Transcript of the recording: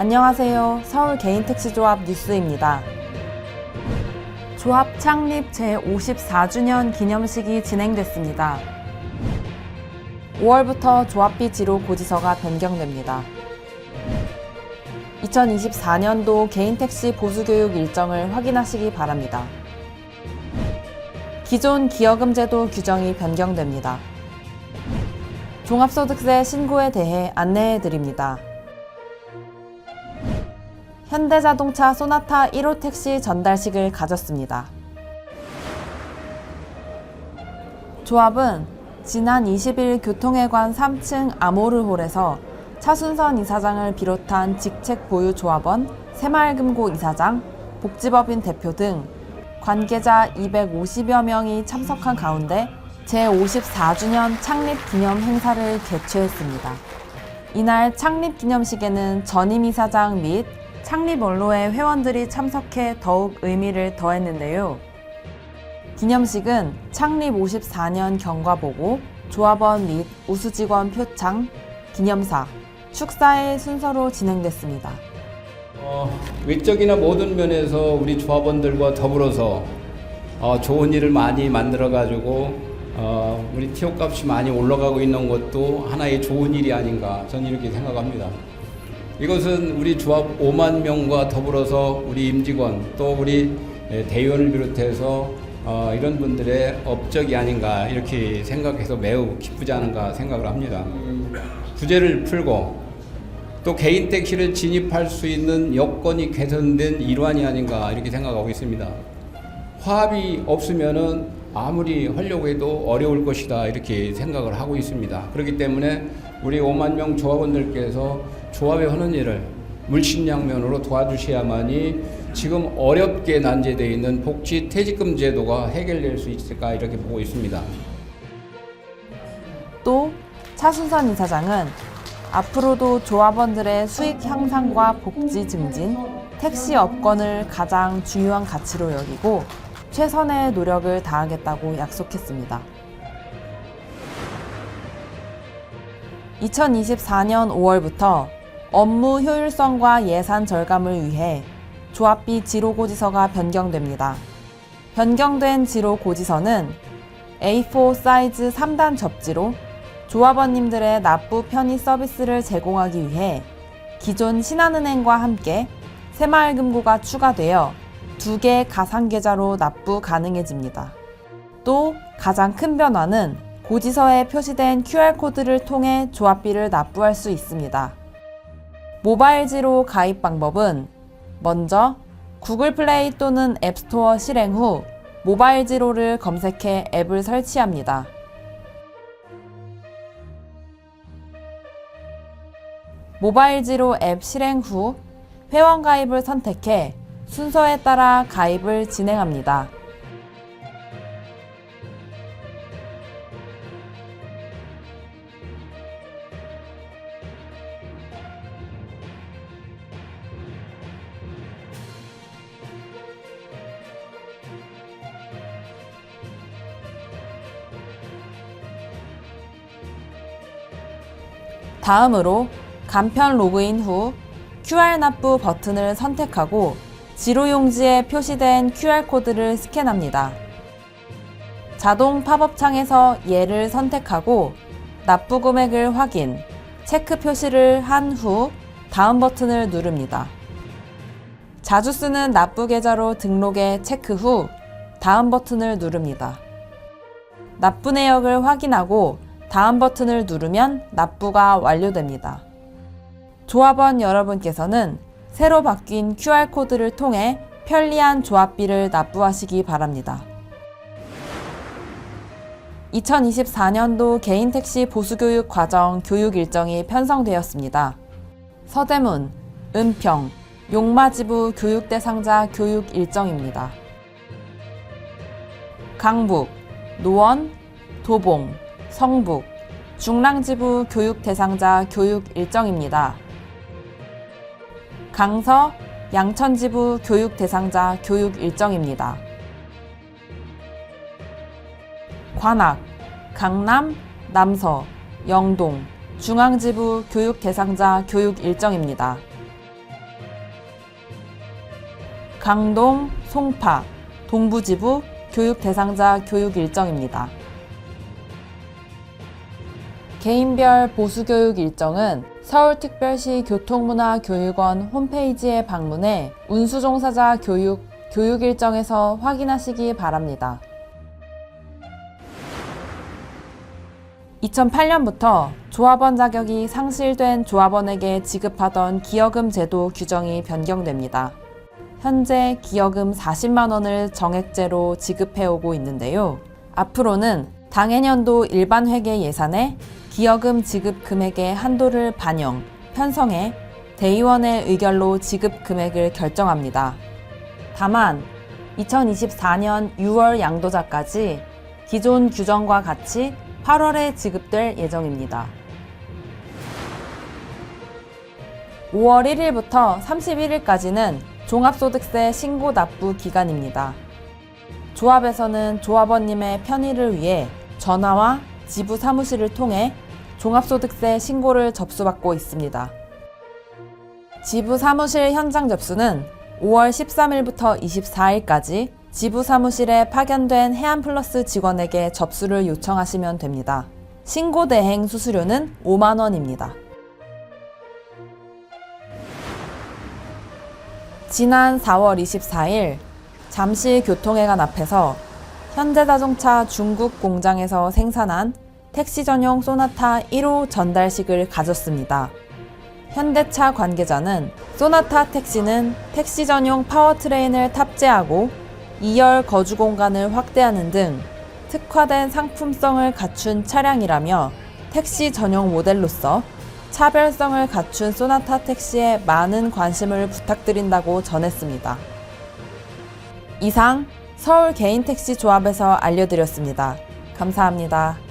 안녕하세요. 서울 개인택시조합 뉴스입니다. 조합 창립 제54주년 기념식이 진행됐습니다. 5월부터 조합비 지로 고지서가 변경됩니다. 2024년도 개인택시 보수교육 일정을 확인하시기 바랍니다. 기존 기여금 제도 규정이 변경됩니다. 종합소득세 신고에 대해 안내해 드립니다. 현대자동차 소나타 1호 택시 전달식을 가졌습니다. 조합은 지난 20일 교통회관 3층 아모르홀에서 차순선 이사장을 비롯한 직책 보유 조합원, 새마을금고 이사장, 복지법인 대표 등 관계자 250여 명이 참석한 가운데 제54주년 창립 기념 행사를 개최했습니다. 이날 창립 기념식에는 전임 이사장 및 창립 원로의 회원들이 참석해 더욱 의미를 더했는데요. 기념식은 창립 54년 경과보고, 조합원 및 우수직원 표창, 기념사, 축사의 순서로 진행됐습니다. 어, 외적이나 모든 면에서 우리 조합원들과 더불어서 어, 좋은 일을 많이 만들어 가지고 어, 우리 티오 값이 많이 올라가고 있는 것도 하나의 좋은 일이 아닌가 저는 이렇게 생각합니다. 이것은 우리 조합 5만 명과 더불어서 우리 임직원 또 우리 예, 대의원을 비롯해서 어, 이런 분들의 업적이 아닌가 이렇게 생각해서 매우 기쁘지 않은가 생각을 합니다. 구제를 풀고 또 개인 택시를 진입할 수 있는 여건이 개선된 일환이 아닌가 이렇게 생각하고 있습니다. 화합이 없으면은 아무리 하려고 해도 어려울 것이다 이렇게 생각을 하고 있습니다. 그렇기 때문에 우리 5만 명 조합원들께서 조합에 하는 일을 물심양면으로 도와주셔야만이 지금 어렵게 난제되어 있는 복지 퇴직금 제도가 해결될 수 있을까 이렇게 보고 있습니다. 또 차순선 이사장은 앞으로도 조합원들의 수익 향상과 복지 증진, 택시 업권을 가장 중요한 가치로 여기고 최선의 노력을 다하겠다고 약속했습니다. 2024년 5월부터 업무 효율성과 예산 절감을 위해 조합비 지로 고지서가 변경됩니다. 변경된 지로 고지서는 A4 사이즈 3단 접지로 조합원님들의 납부 편의 서비스를 제공하기 위해 기존 신한은행과 함께 새마을금고가 추가되어 두 개의 가상계좌로 납부 가능해집니다. 또 가장 큰 변화는 고지서에 표시된 QR코드를 통해 조합비를 납부할 수 있습니다. 모바일지로 가입 방법은 먼저 구글 플레이 또는 앱스토어 실행 후 모바일 지로를 검색해 앱을 설치합니다. 모바일 지로 앱 실행 후 회원 가입을 선택해 순서에 따라 가입을 진행합니다. 다음으로 간편 로그인 후 QR 납부 버튼을 선택하고 지로 용지에 표시된 QR코드를 스캔합니다. 자동 팝업 창에서 예를 선택하고 납부 금액을 확인, 체크 표시를 한 후 다음 버튼을 누릅니다. 자주 쓰는 납부 계좌로 등록에 체크 후 다음 버튼을 누릅니다. 납부 내역을 확인하고 다음 버튼을 누르면 납부가 완료됩니다. 조합원 여러분께서는 새로 바뀐 QR코드를 통해 편리한 조합비를 납부하시기 바랍니다. 2024년도 개인 택시 보수교육 과정 교육 일정이 편성되었습니다. 서대문, 은평, 용마지부 교육 대상자 교육 일정입니다. 강북, 노원, 도봉, 성북, 중랑지부 교육 대상자 교육 일정입니다. 강서, 양천지부 교육 대상자 교육 일정입니다. 관악, 강남, 남서, 영동, 중앙지부 교육 대상자 교육 일정입니다. 강동, 송파, 동부지부 교육 대상자 교육 일정입니다. 개인별 보수교육 일정은 서울특별시 교통문화교육원 홈페이지에 방문해 운수종사자 교육, 교육 일정에서 확인하시기 바랍니다. 2008년부터 조합원 자격이 상실된 조합원에게 지급하던 기여금 제도 규정이 변경됩니다. 현재 기여금 40만 원을 정액제로 지급해오고 있는데요. 앞으로는 당해년도 일반 회계 예산에 기여금 지급 금액의 한도를 반영, 편성해 대의원의 의결로 지급 금액을 결정합니다. 다만 2024년 6월 양도자까지 기존 규정과 같이 8월에 지급될 예정입니다. 5월 1일부터 31일까지는 종합소득세 신고 납부 기간입니다. 조합에서는 조합원님의 편의를 위해 전화와 지부 사무실을 통해 종합소득세 신고를 접수받고 있습니다. 지부 사무실 현장 접수는 5월 13일부터 24일까지 지부 사무실에 파견된 해안플러스 직원에게 접수를 요청하시면 됩니다. 신고 대행 수수료는 5만 원입니다. 지난 4월 24일 잠실 교통회관 앞에서 현대자동차 중국 공장에서 생산한 택시 전용 소나타 1호 전달식을 가졌습니다. 현대차 관계자는 소나타 택시는 택시 전용 파워트레인을 탑재하고 2열 거주 공간을 확대하는 등 특화된 상품성을 갖춘 차량이라며 택시 전용 모델로서 차별성을 갖춘 소나타 택시에 많은 관심을 부탁드린다고 전했습니다. 이상 서울 개인 택시 조합에서 알려드렸습니다. 감사합니다.